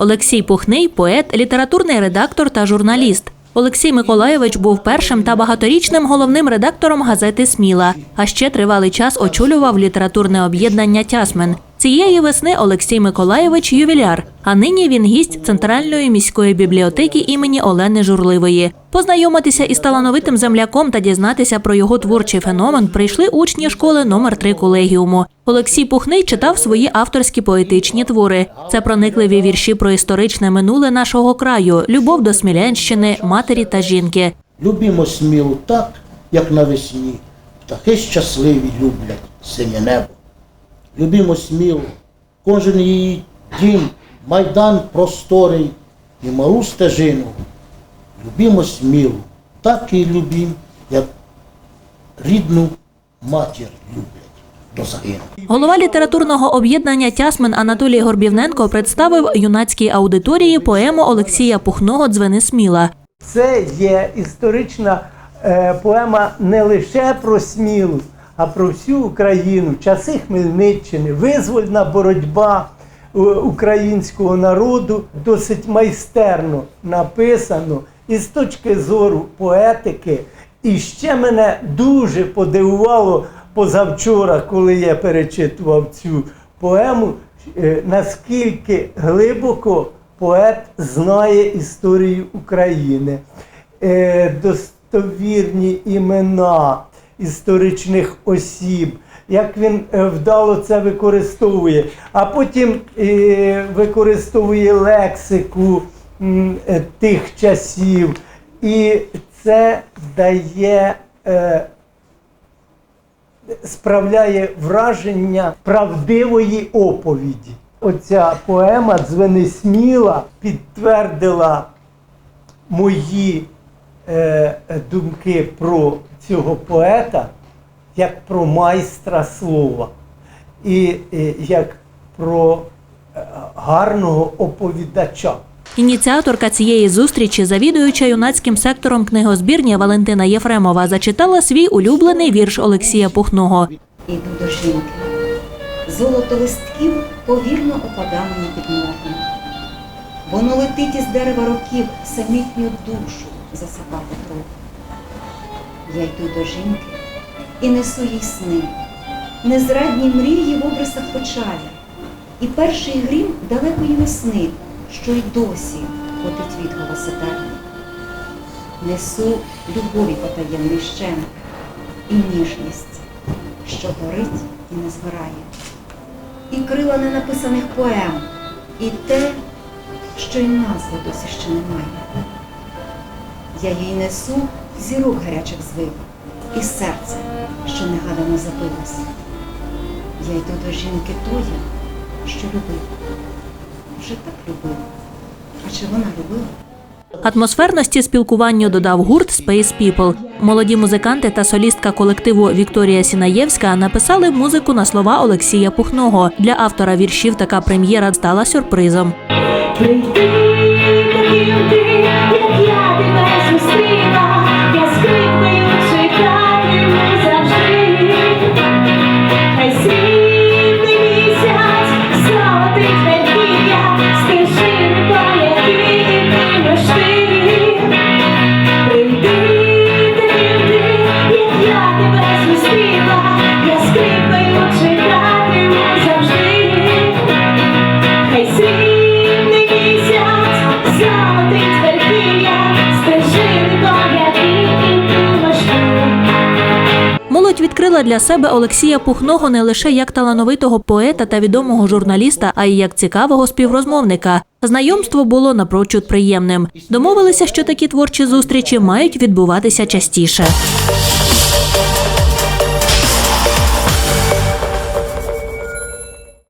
Олексій Пухний поет, літературний редактор та журналіст. Олексій Миколайович був першим та багаторічним головним редактором газети Сміла, а ще тривалий час очолював літературне об'єднання Тясмен. Цієї весни Олексій Миколайович ювіляр, а нині він гість центральної міської бібліотеки імені Олени Журливої. Познайомитися із талановитим земляком та дізнатися про його творчий феномен прийшли учні школи номер 3 колегіуму. Олексій Пухний читав свої авторські поетичні твори. Це проникливі вірші про історичне минуле нашого краю, любов до Смілянщини, матері та жінки. Любімо смілу так, як навесні, птахи щасливі люблять синє небо. Любімо смілу, кожен її дім, майдан просторий і малу стежину. Любімо смілу, так і любім, як рідну матір люблять до загину. Голова літературного об'єднання Тясмен Анатолій Горбівненко представив юнацькій аудиторії поему Олексія Пухного Дзвени Сміла. Це є історична е, поема не лише про Смілу, а про всю Україну, часи Хмельниччини, визвольна боротьба е, українського народу досить майстерно написано і з точки зору поетики. І ще мене дуже подивувало позавчора, коли я перечитував цю поему, е, наскільки глибоко поет знає історію України, Е, достовірні імена історичних осіб, як він е, вдало це використовує, а потім використовує лексику тих часів. І це дає справляє враження правдивої оповіді. Оця поема Дзвени сміла підтвердила мої е, думки про цього поета як про майстра слова і, е, як про е, гарного оповідача. Ініціаторка цієї зустрічі, завідуюча юнацьким сектором книгозбірні Валентина Єфремова, зачитала свій улюблений вірш Олексія Пухного. Іду до жінки. Золото листків повільно опада мені під ноги. Воно летить із дерева років, самітню душу засипати трохи. Я йду до жінки і несу їй сни, незрадні мрії в обрисах печалі. І перший грім далекої весни, що й досі котить відголоси терни. Несу любові потаємний щемик і ніжність, що горить і не згорає, і крила ненаписаних поем, і те, що й назви досі ще немає. Я їй несу зірок гарячих звив і серце, що негадано забилось. Я йду до жінки тої, що любив. Вже так любила. А чи вона любила? Атмосферності спілкуванню додав гурт Space People. Молоді музиканти та солістка колективу Вікторія Сінаєвська написали музику на слова Олексія Пухного. Для автора віршів така прем'єра стала сюрпризом. Прийди, відкрила для себе Олексія Пухного не лише як талановитого поета та відомого журналіста, а й як цікавого співрозмовника. Знайомство було напрочуд приємним. Домовилися, що такі творчі зустрічі мають відбуватися частіше.